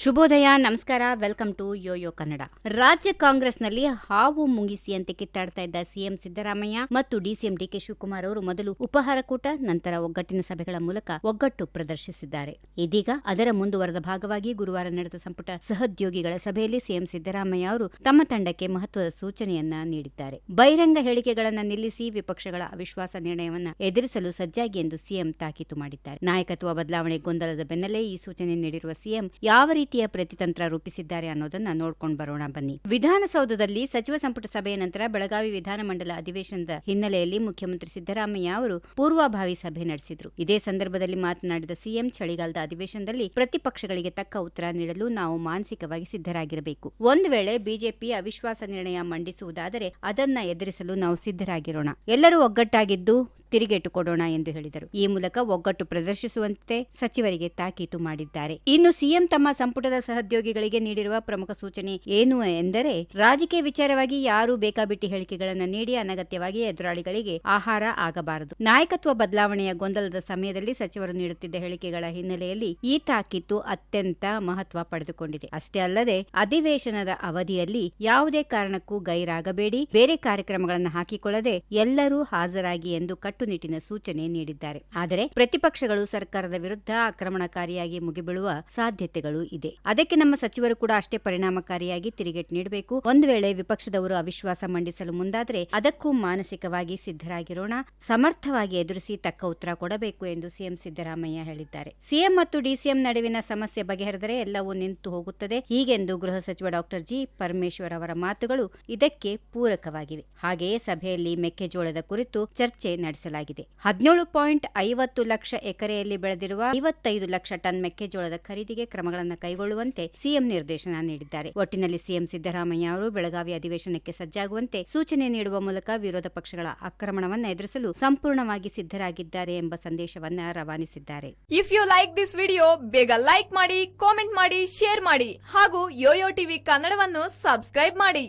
ಶುಭೋದಯ, ನಮಸ್ಕಾರ. Welcome to YoYo Kannada. ರಾಜ್ಯ ಕಾಂಗ್ರೆಸ್ನಲ್ಲಿ ಹಾವು ಮುಂಗಿಸಿಯಂತೆ ಕಿತ್ತಾಡ್ತಾ ಇದ್ದ ಸಿಎಂ ಸಿದ್ದರಾಮಯ್ಯ ಮತ್ತು ಡಿಸಿಎಂ ಡಿಕೆ ಶಿವಕುಮಾರ್ ಅವರು ಮೊದಲು ಉಪಹಾರ ಕೂಟ, ನಂತರ ಒಗ್ಗಟ್ಟಿನ ಸಭೆಗಳ ಮೂಲಕ ಒಗ್ಗಟ್ಟು ಪ್ರದರ್ಶಿಸಿದ್ದಾರೆ. ಇದೀಗ ಅದರ ಮುಂದುವರೆದ ಭಾಗವಾಗಿ ಗುರುವಾರ ನಡೆದ ಸಂಪುಟ ಸಹೋದ್ಯೋಗಿಗಳ ಸಭೆಯಲ್ಲಿ ಸಿಎಂ ಸಿದ್ದರಾಮಯ್ಯ ಅವರು ತಮ್ಮ ತಂಡಕ್ಕೆ ಮಹತ್ವದ ಸೂಚನೆಯನ್ನ ನೀಡಿದ್ದಾರೆ. ಬಹಿರಂಗ ಹೇಳಿಕೆಗಳನ್ನು ನಿಲ್ಲಿಸಿ ವಿಪಕ್ಷಗಳ ಅವಿಶ್ವಾಸ ನಿರ್ಣಯವನ್ನ ಎದುರಿಸಲು ಸಜ್ಜಾಗಿ ಎಂದು ಸಿಎಂ ತಾಕೀತು ಮಾಡಿದ್ದಾರೆ. ನಾಯಕತ್ವ ಬದಲಾವಣೆ ಗೊಂದಲದ ಬೆನ್ನಲ್ಲೇ ಈ ಸೂಚನೆ ನೀಡಿರುವ ಸಿಎಂ, ಯಾವ ರೀತಿಯ ಪ್ರತಿತಂತ್ರ ರೂಪಿಸಿದ್ದಾರೆ ಅನ್ನೋದನ್ನ ನೋಡ್ಕೊಂಡು ಬರೋಣ ಬನ್ನಿ. ವಿಧಾನಸೌಧದಲ್ಲಿ ಸಚಿವ ಸಂಪುಟ ಸಭೆಯ ನಂತರ ಬೆಳಗಾವಿ ವಿಧಾನಮಂಡಲ ಅಧಿವೇಶನದ ಹಿನ್ನೆಲೆಯಲ್ಲಿ ಮುಖ್ಯಮಂತ್ರಿ ಸಿದ್ದರಾಮಯ್ಯ ಅವರು ಪೂರ್ವಭಾವಿ ಸಭೆ ನಡೆಸಿದ್ರು. ಇದೇ ಸಂದರ್ಭದಲ್ಲಿ ಮಾತನಾಡಿದ ಸಿಎಂ, ಚಳಿಗಾಲದ ಅಧಿವೇಶನದಲ್ಲಿ ಪ್ರತಿಪಕ್ಷಗಳಿಗೆ ತಕ್ಕ ಉತ್ತರ ನೀಡಲು ನಾವು ಮಾನಸಿಕವಾಗಿ ಸಿದ್ಧರಾಗಿರಬೇಕು. ಒಂದು ವೇಳೆ ಬಿಜೆಪಿ ಅವಿಶ್ವಾಸ ನಿರ್ಣಯ ಮಂಡಿಸುವುದಾದರೆ ಅದನ್ನ ಎದುರಿಸಲು ನಾವು ಸಿದ್ಧರಾಗಿರೋಣ. ಎಲ್ಲರೂ ಒಗ್ಗಟ್ಟಾಗಿದ್ದು ತಿರುಗೇಟು ಕೊಡೋಣ ಎಂದು ಹೇಳಿದರು. ಈ ಮೂಲಕ ಒಗ್ಗಟ್ಟು ಪ್ರದರ್ಶಿಸುವಂತೆ ಸಚಿವರಿಗೆ ತಾಕೀತು ಮಾಡಿದ್ದಾರೆ. ಇನ್ನು ಸಿಎಂ ತಮ್ಮ ಸಂಪುಟದ ಸಹೋದ್ಯೋಗಿಗಳಿಗೆ ನೀಡಿರುವ ಪ್ರಮುಖ ಸೂಚನೆ ಏನು ಎಂದರೆ, ರಾಜಕೀಯ ವಿಚಾರವಾಗಿ ಯಾರು ಬೇಕಾಬಿಟ್ಟಿ ಹೇಳಿಕೆಗಳನ್ನು ನೀಡಿ ಅನಗತ್ಯವಾಗಿ ಎದುರಾಳಿಗಳಿಗೆ ಆಹಾರ ಆಗಬಾರದು. ನಾಯಕತ್ವ ಬದಲಾವಣೆಯ ಗೊಂದಲದ ಸಮಯದಲ್ಲಿ ಸಚಿವರು ನೀಡುತ್ತಿದ್ದ ಹೇಳಿಕೆಗಳ ಹಿನ್ನೆಲೆಯಲ್ಲಿ ಈ ತಾಕೀತು ಅತ್ಯಂತ ಮಹತ್ವ ಪಡೆದುಕೊಂಡಿದೆ. ಅಷ್ಟೇ ಅಲ್ಲದೆ, ಅಧಿವೇಶನದ ಅವಧಿಯಲ್ಲಿ ಯಾವುದೇ ಕಾರಣಕ್ಕೂ ಗೈರಾಗಬೇಡಿ. ಬೇರೆ ಕಾರ್ಯಕ್ರಮಗಳನ್ನು ಹಾಕಿಕೊಳ್ಳದೆ ಎಲ್ಲರೂ ಹಾಜರಾಗಿ ಎಂದು ಕಟ್ಟುನಿಟ್ಟಿನ ಸೂಚನೆ ನೀಡಿದ್ದಾರೆ. ಆದರೆ ಪ್ರತಿಪಕ್ಷಗಳು ಸರ್ಕಾರದ ವಿರುದ್ಧ ಆಕ್ರಮಣಕಾರಿಯಾಗಿ ಮುಗಿಬೀಳುವ ಸಾಧ್ಯತೆಗಳು ಇದೆ. ಅದಕ್ಕೆ ನಮ್ಮ ಸಚಿವರು ಕೂಡ ಅಷ್ಟೇ ಪರಿಣಾಮಕಾರಿಯಾಗಿ ತಿರುಗೇಟು ನೀಡಬೇಕು. ಒಂದು ವೇಳೆ ವಿಪಕ್ಷದವರು ಅವಿಶ್ವಾಸ ಮಂಡಿಸಲು ಮುಂದಾದರೆ ಅದಕ್ಕೂ ಮಾನಸಿಕವಾಗಿ ಸಿದ್ಧರಾಗಿರೋಣ. ಸಮರ್ಥವಾಗಿ ಎದುರಿಸಿ ತಕ್ಕ ಉತ್ತರ ಕೊಡಬೇಕು ಎಂದು ಸಿಎಂ ಸಿದ್ದರಾಮಯ್ಯ ಹೇಳಿದ್ದಾರೆ. ಸಿಎಂ ಮತ್ತು ಡಿಸಿಎಂ ನಡುವಿನ ಸಮಸ್ಯೆ ಬಗೆಹರಿದರೆ ಎಲ್ಲವೂ ನಿಂತು ಹೋಗುತ್ತದೆ. ಹೀಗೆಂದು ಗೃಹ ಸಚಿವ ಡಾಕ್ಟರ್ ಜಿ ಪರಮೇಶ್ವರ್ ಅವರ ಮಾತುಗಳು ಇದಕ್ಕೆ ಪೂರಕವಾಗಿವೆ. ಹಾಗೆಯೇ ಸಭೆಯಲ್ಲಿ ಮೆಕ್ಕೆಜೋಳದ ಕುರಿತು ಚರ್ಚೆ ನಡೆಸಲಾಗಿದೆ ಹದಿನೇಳು ಪಾಯಿಂಟ್ ಐವತ್ತು ಲಕ್ಷ ಎಕರೆಯಲ್ಲಿ ಬೆಳೆದಿರುವ ಐವತ್ತೈದು ಲಕ್ಷ ಟನ್ ಮೆಕ್ಕೆಜೋಳದ ಖರೀದಿಗೆ ಕ್ರಮಗಳನ್ನು ಕೈಗೊಳ್ಳುವಂತೆ ಸಿಎಂ ನಿರ್ದೇಶನ ನೀಡಿದ್ದಾರೆ. ಒಟ್ಟಿನಲ್ಲಿ ಸಿಎಂ ಸಿದ್ದರಾಮಯ್ಯ ಅವರು ಬೆಳಗಾವಿ ಅಧಿವೇಶನಕ್ಕೆ ಸಜ್ಜಾಗುವಂತೆ ಸೂಚನೆ ನೀಡುವ ಮೂಲಕ ವಿರೋಧ ಪಕ್ಷಗಳ ಆಕ್ರಮಣವನ್ನು ಎದುರಿಸಲು ಸಂಪೂರ್ಣವಾಗಿ ಸಿದ್ಧರಾಗಿದ್ದಾರೆ ಎಂಬ ಸಂದೇಶವನ್ನು ರವಾನಿಸಿದ್ದಾರೆ. If you like this video ಬೇಗ ಲೈಕ್ ಮಾಡಿ ಕಾಮೆಂಟ್ ಮಾಡಿ ಶೇರ್ ಮಾಡಿ ಹಾಗೂ ಯೋಯೋ ಟಿವಿ ಕನ್ನಡವನ್ನು ಸಬ್ಸ್ಕ್ರೈಬ್ ಮಾಡಿ.